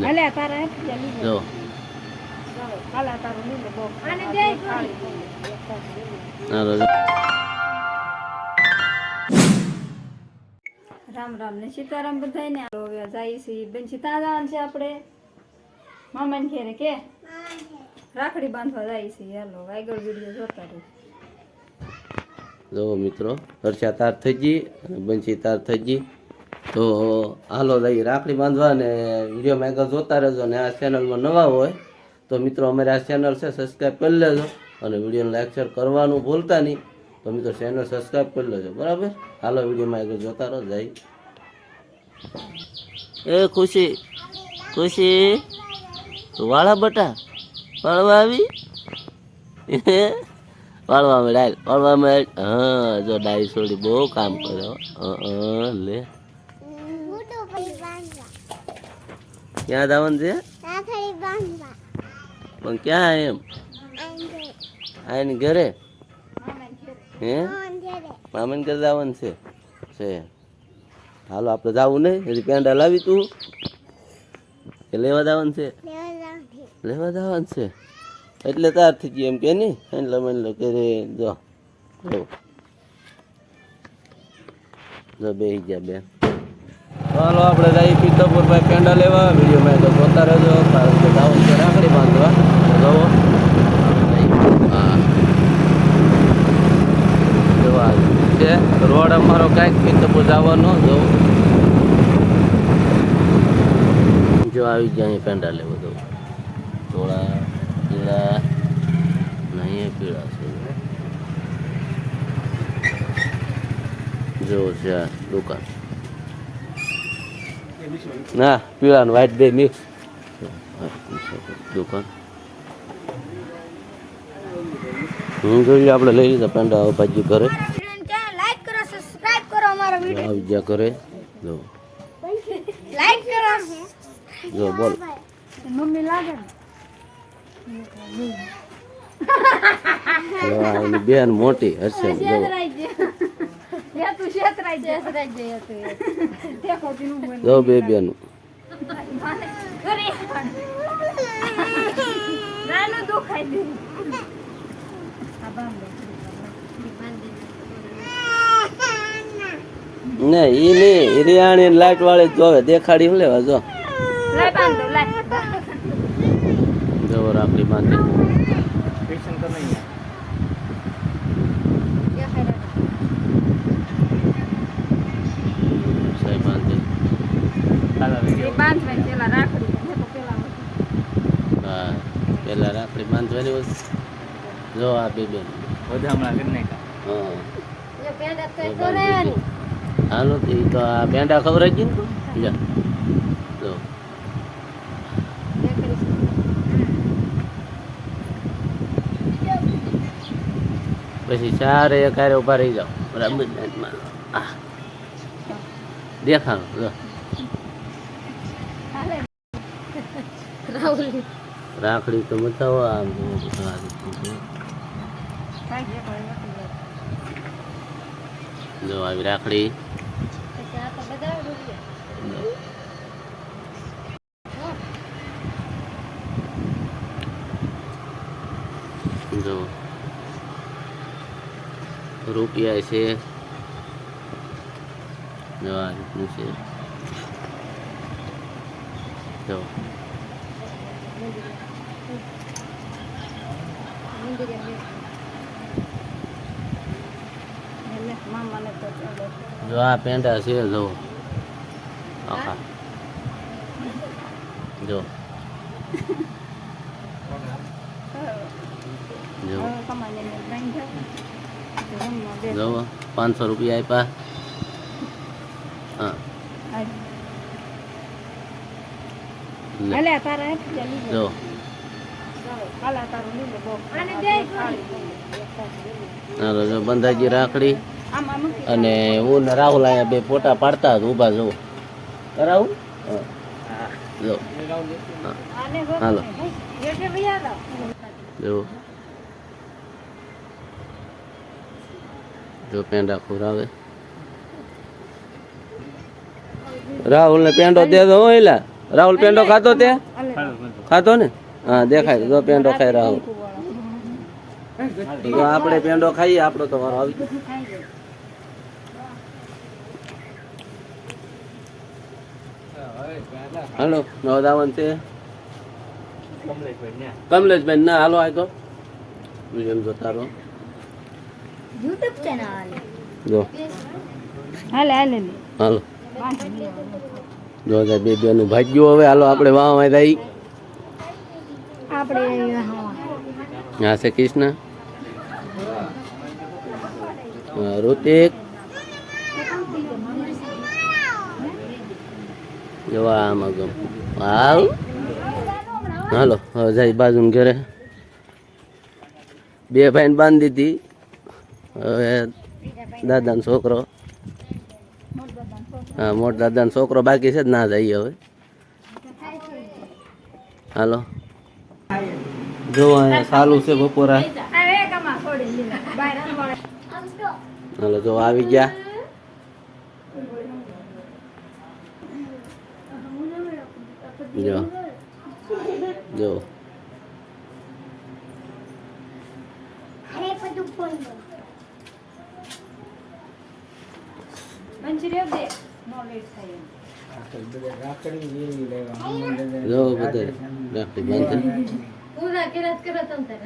તારે જા. તારું. આને દે. રામ રામ ને સીતારામ બધાયને. ને હવે જાય છે. બેન સીતા જવાનું છે આપણે? મામાને ઘેરે કે? રાખડી બાંધવા જાય છે. હેલો આગળ વીડિયો જોતા રહો. જો મિત્રો હર્ષા તાર થઈ ગઈ અને બંશી તાર થઈ ગઈ. તો હાલો જઈ રાખડી બાંધવા ને વિડીયોમાં આગળ જોતા રહેજો ને આ ચેનલમાં નવા હોય તો મિત્રો અમારી આ ચેનલ છે સબસ્ક્રાઈબ કરી લેજો અને વિડીયોને લાઈક શેર કરવાનું ભૂલતા નહીં. તો મિત્રો ચેનલ સબસ્ક્રાઈબ કરી લેજો બરાબર? હાલો વિડીયોમાં આગળ જોતા રહો. જાય. એ ખુશી ખુશી વાળા બટા વાળવા આવી? વાળવામાં વાળવા મેળ હા જો ડાઈ છોડી બહુ કામ કર્યો. હં, લે. ક્યાં જવાનું છે? પણ ક્યાં એમ? આની ઘરે? હે મામાને ઘરે જવાનું છે? છે. હાલો આપણે જાવું નહીં? હજી પેંડા લાવી તું. કે લેવા જવાનું છે? લેવા જવાનું છે? એટલે તાર થઈ ગયું એમ કે નહીં? એટલે મને કે રે જો. જો. બે ગયા બેન. ચાલો આપણે જઈએ પિત્તરપુર ભાઈ પેંડા લેવા. વિડીયોમાં તો જોતા રહેજો, કારણ કે જવું છે રાખડી બાંધવા. જવો છે, રોડ અમારો કાંઈક પિત્તરપુર જવાનો જવું જો આવી ગયા અહીં પેંડા લેવો જવું થોડા પીળા નહીં પીળા છે. જો છે દુકાન. ના પીળા ને વ્હાઈટ બે મિક્સ. દુકાન. હું જોઈ આપણે લઈ લીધા પેંડા ભાજી ઘરે. કરો સબસ્ક્રાઇબ કરો અમારો વિડિયો આવી ગયા કરે જો. લાઈક કરો. જો બોલ. મમ્મી લાગે આ એની બેન મોટી હશે જો. દેખાતી નું ને ઈ નહીં રિયાણી લાઈટ વાળી જોવે. દેખાડી હું લેવા જો? જો રાખડી બાંધી સાહેબ બાંધી એ બાંધવાની પેલા રાખડી મેં તો પેલા હા પેલા રાખડી બાંધવાની હોય. જો આ બે બેન. હાલો એ તો આ પેંડા ખબર જ ને જો. પછી ચારે એકારે ઊભા રહી જાઓ. બરાબર આ. દેખાણું જો રાખડી તો બતાવો આમ જો આ આવી રાખડી. જો. રૂપિયા છે. જો આ રીતનું છે. જો. એટલે મામાને તો જો આ પેંડા છે જો. આખા. જો. જો. પાંચસો રૂપિયા આપ્યા. હા. જા. બંધાજી રાખડી. અને હું ને રાહુલ અહીંયા બે ફોટા પાડતા હતા, ઊભા જવું. રાહુલ? જો. હાલો. જો. જો પેંડા ખોરાવે. રાહુલ ને પેંડો દે દો એલા રાહુલ પેંડો ખાધો તે? ખાધો ને? હા દેખાય જો પેંડો ખાઈ રહ્યો તો આપણે પેંડો ખાઈએ આપણો તો વારો આવી. હાલો નવદાવન છે. કમલેશભાઈ ના હાલો આ તો વીડિયો જોતા રહો. યુટ્યુબ ચેનલ જો. હાલે હાલે હાલો. જો બે બેનું ભાગ્યું હવે. હાલો આપણે વાહ વાહ થઈ આપણે હા છે કૃષ્ણ ઋતિક. જવા આમાં ગમ હાલ. હાલો, હવે જાય બાજુ ઘરે. બે ભાઈને બાંધી દીધી. હવે દાદાનો છોકરો. હા, મોટ દાદાનો છોકરો બાકી છે જ ના જઈએ હવે. હાલો. જો અહીંયા સાલું છે બપોરા. હાલો જો આવી ગયા. જો. જો. જો બધે રાખડી બાંધે. પૂરા કરત કરત અંતર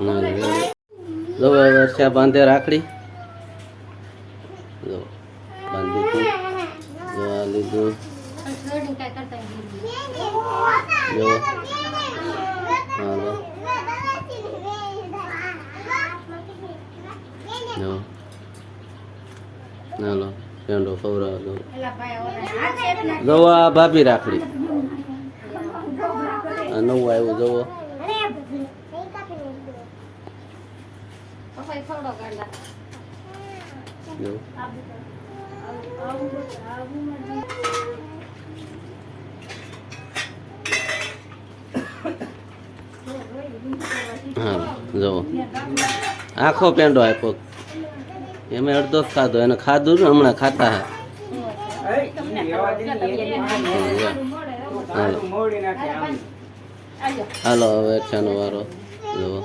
ના રે. જો હવે વર્ષા બાંધે રાખડી જો બાંધી દીધી. જો આ લીધું જો હાલો જો હાલો પેંડો ખવડાવો જો જો આ ભાભી રાખડી આ નવું આવ્યું જવો હા જવો આખો પેંડો આપ્યો એમે અડધો ખાધો, એને ખાધું ને હમણાં ખાતા હે. હાલો હવે અચ્છાનો વારો. જુઓ.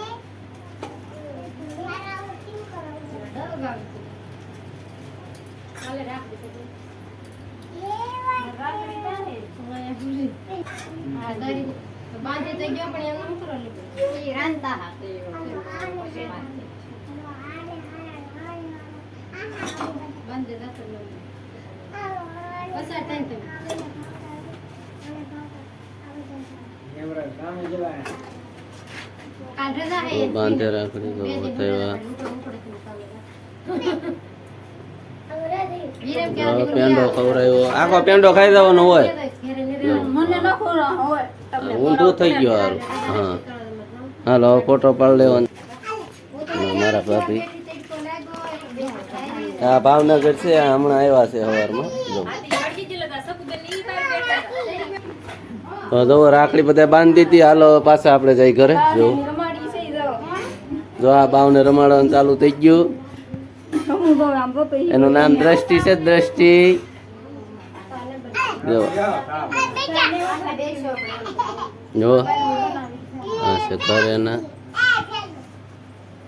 બાંધી બાંધી રાખડી હવે પેંડો ખવડાવ્યો આખો પેંડો ખાઈ જવાનો હોય ઊંધું થઈ ગયો હાલ હા હાલો ફોટો પાડી લેવાનો મારા ભાભી આ ભાવનગર છે હમણાં આવ્યા છે સવારમાં તો જો, રાખડી બધા બાંધી હતી, હાલો પાછા આપણે જઈ ઘરે. જો. જો, આ બાવને રમાડવાનું ચાલુ થઈ ગયું. એનું નામ દ્રષ્ટિ છે, દ્રષ્ટિ. જો. જો. હા, છે ઘરે ના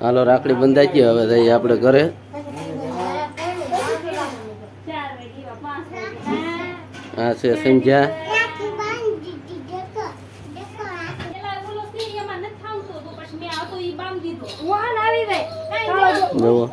હાલો, રાખડી બંધાઈ ગઈ, હવે જઈએ આપણે ઘરે. આ છે સંધ્યા. વાહન આવી જાય. જુઓ.